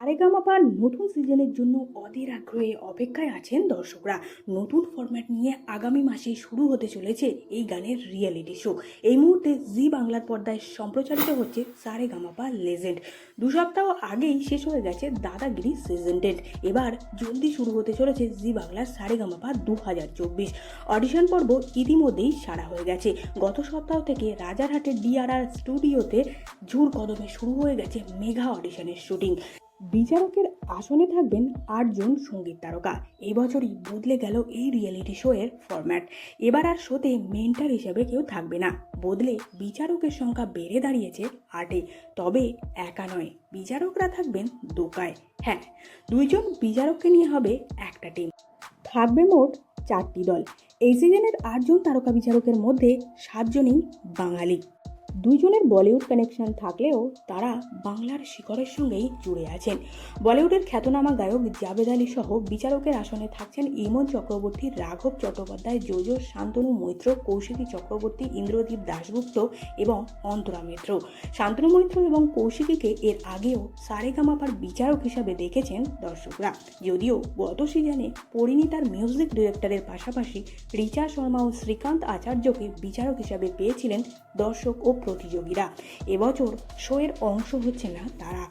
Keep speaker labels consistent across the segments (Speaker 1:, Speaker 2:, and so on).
Speaker 1: আরেগামাপার নতুন সিজনের জন্য অধীর আগ্রহে অপেক্ষায় আছেন দর্শকরা। নতুন ফরম্যাট নিয়ে আগামী মাসে শুরু হতে চলেছে এই গানের রিয়েলিটি শো এই মুহূর্তে জি বাংলার পর্দায় সম্প্রচারিত হচ্ছে সারে গামাপা লেজেন্ড দু সপ্তাহ আগেই শেষ হয়ে গেছে দাদাগিরি সিজন টেন এবার জলদি শুরু হতে চলেছে জি বাংলার সারে গামাপা দু হাজার চব্বিশ। অডিশন পর্ব ইতিমধ্যেই সারা হয়ে গেছে। গত সপ্তাহ থেকে রাজারহাটের ডিআরআর স্টুডিওতে ঝুর কদমে শুরু হয়ে গেছে মেগা অডিশনের শুটিং বিচারকের আসনে থাকবেন আটজন সংগীত তারকা। এবছরই বদলে গেল এই রিয়েলিটি শো এর ফরম্যাট এবার আর শোতে মেন্টার হিসেবে কেউ থাকবে না। বদলে বিচারকের সংখ্যা বেড়ে দাঁড়িয়েছে আটে। তবে একা নয়, বিচারকরা থাকবেন দোকায়। হ্যাঁ দুইজন বিচারককে নিয়ে হবে একটা টিম থাকবে মোট চারটি দল। এই সিজনের আটজন তারকা বিচারকের মধ্যে সাতজনই বাঙালি। দুইজনের বলিউড কানেকশন থাকলেও তারা বাংলার শিকড়ের সঙ্গেই জুড়ে আছেন। বলিউডের খ্যাতনামা গায়ক জাবেদ আলী সহ বিচারকের আসনে থাকছেন ইমন চক্রবর্তী, রাঘব চট্টোপাধ্যায়, জোজো শান্তনু মৈত্র, কৌশিকী চক্রবর্তী, ইন্দ্রদীপ দাশগুপ্ত এবং অন্তরা মিত্র। শান্তনু মৈত্র এবং কৌশিকীকে এর আগেও সারেগামাপার বিচারক হিসাবে দেখেছেন দর্শকরা। যদিও গত সিজনে পরিণীতার মিউজিক ডিরেক্টরের পাশাপাশি রিচা শর্মা ও শ্রীকান্ত আচার্যকে বিচারক হিসাবে পেয়েছিলেন দর্শক ও প্রতিযোগীরা। এবছর শোয়ের অংশ হচ্ছে না তারা।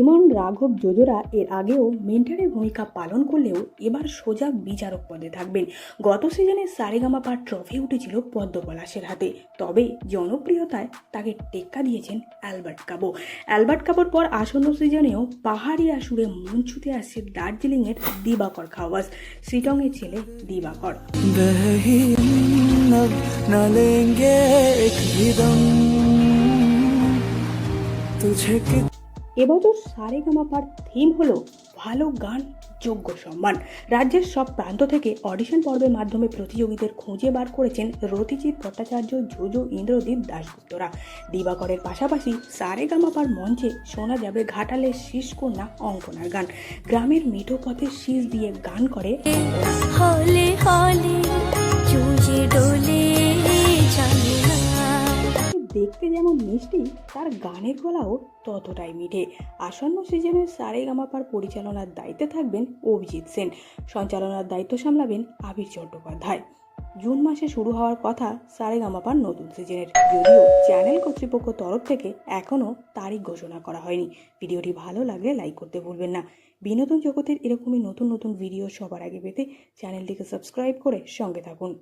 Speaker 1: ইমন, রাঘব যোজরা এর আগেও মেন্টারের ভূমিকা পালন করলেও এবার সোজা বিচারক পদে থাকবেন। গত সিজনে সারেগামাপার ট্রফি উঠেছিল পদ্ম পলাশের হাতে। তবে জনপ্রিয়তায় তাকে টেক্কা দিয়েছেন অ্যালবার্ট কাবো। অ্যালবার্ট কাবোর পর আসন্ন সিজনেও পাহাড়ি আসুরে মন ছুতে আসছে দার্জিলিংয়ের দিবাকর খাওয়াস শ্রীটংয়ের ছেলে দিবাকর।
Speaker 2: बही अब न लेंगे एक भी दम तुझे कि
Speaker 1: এবছর সারেগামাপার থিম হলো ভালো গান যোগ্য সম্মান রাজ্যের সব প্রান্ত থেকে অডিশন পর্বের মাধ্যমে প্রতিযোগীদের খুঁজে বার করেছেন রতিজিৎ ভট্টাচার্য জোজো ইন্দ্রদীপ দাশগুপ্তরা দিবাকরের পাশাপাশি সারেগামাপার মঞ্চে শোনা যাবে ঘাটালের শীষ কন্যা অঙ্কনার গান গ্রামের মিঠো পথের শীষ দিয়ে গান করে
Speaker 3: হলে হলে
Speaker 1: দেখতে যেমন মিষ্টি, তার গানের গলাও ততটাই মিঠে। আসন্ন সিজনের সারেগামাপার পরিচালনার দায়িত্বে থাকবেন অভিজিৎ সেন। সঞ্চালনার দায়িত্ব সামলাবেন আবির চট্টোপাধ্যায়। জুন মাসে শুরু হওয়ার কথা সারেগামাপার নতুন সিজনের। যদিও চ্যানেল কর্তৃপক্ষ তরফ থেকে এখনও তারিখ ঘোষণা করা হয়নি। ভিডিওটি ভালো লাগলে লাইক করতে ভুলবেন না। বিনোদন জগতের এরকমই নতুন নতুন ভিডিও সবার আগে পেতে চ্যানেলটিকে সাবস্ক্রাইব করে সঙ্গে থাকুন।